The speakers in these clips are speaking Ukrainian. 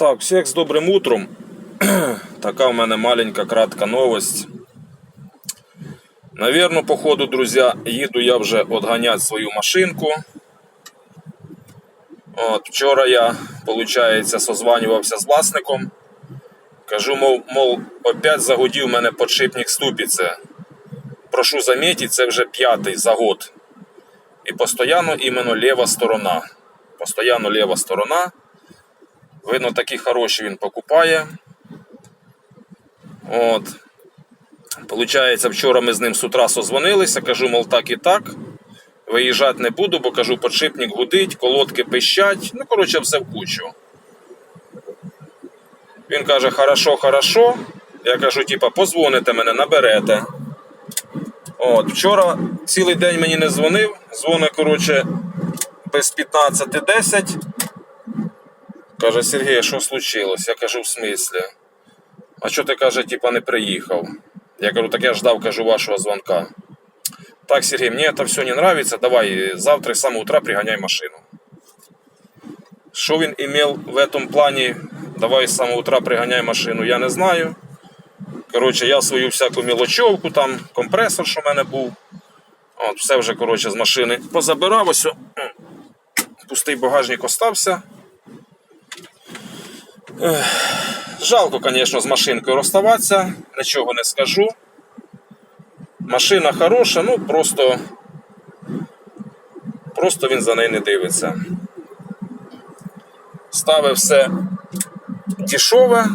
Так, всіх з добрим утром. така в мене маленька кратка новость. Навірно, по ходу, друзі, їду я вже відганяти свою машинку. От, вчора я, виходить, созванювався з власником. Кажу, мов, мов, опять загудів мене подшипник ступиці. Прошу замітити, це вже п'ятий за год. І постійно іменно ліва сторона. Постоянно ліва сторона. Видно, такі хороші він покупає. От. Получається, вчора ми з ним з утра созвонилися, кажу, мов так і так. Виїжджати не буду, бо кажу, подшипник гудить, колодки пищать. Ну, коротше, все в кучу. Він каже, хорошо, хорошо. Я кажу, типа, позвоните мене, наберете. От, вчора цілий день мені не дзвонив. Дзвонить, коротше, без 15.10. Каже, Сергій, що случилось? Я кажу, в смислі? А що ти каже, типа, не приїхав? Я кажу, так я ждав, кажу, вашого дзвонка. Так, Сергей, мне это все не нравится. Давай завтра с самого утра пригоняй машину. Що він имел в этом плані? Давай з самого утра пригоняй машину, я не знаю. Коротше, я свою всяку мілочовку, там компресор, що в мене був. От, все вже коротше, з машини позабирав. Ось. Пустий багажник остався. Жалко, звісно, з машинкою розставатися, нічого не скажу. Машина хороша, ну просто. Просто він за неї не дивиться. Ставив все дешеве,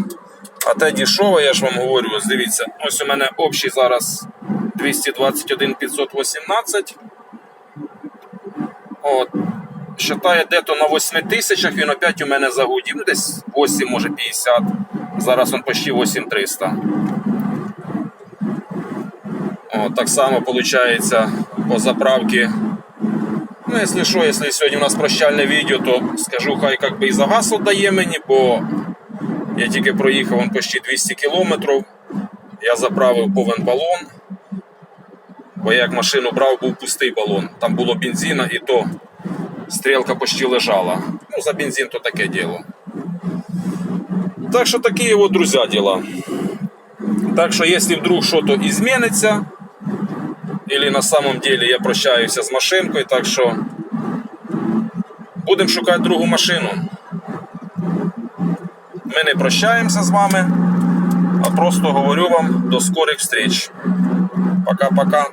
а те дешеве, я ж вам говорю, ось дивіться, ось у мене общий зараз 221 518. От. Считає, де-то на 8 тисячах він опять у мене загудів, десь 8, може 50. Зараз він почти 8300. О, так само виходить по заправці. Ну, якщо що, якщо сьогодні у нас прощальне відео, то скажу, хай як би і за газ віддає мені, бо я тільки проїхав он почти 200 кілометрів. Я заправив повен балон. Бо я як машину брав, був пустий балон. Там було бензина і то стрілка почти лежала. Ну, за бензин то таке діло. Так що такі от, друзі, діла. Так що, якщо вдруг щось изменится, или на самом деле я прощаюся з машинкою, так що будемо шукати другу машину. Ми не прощаємося з вами, а просто говорю вам до скорих встреч. Пока-пока.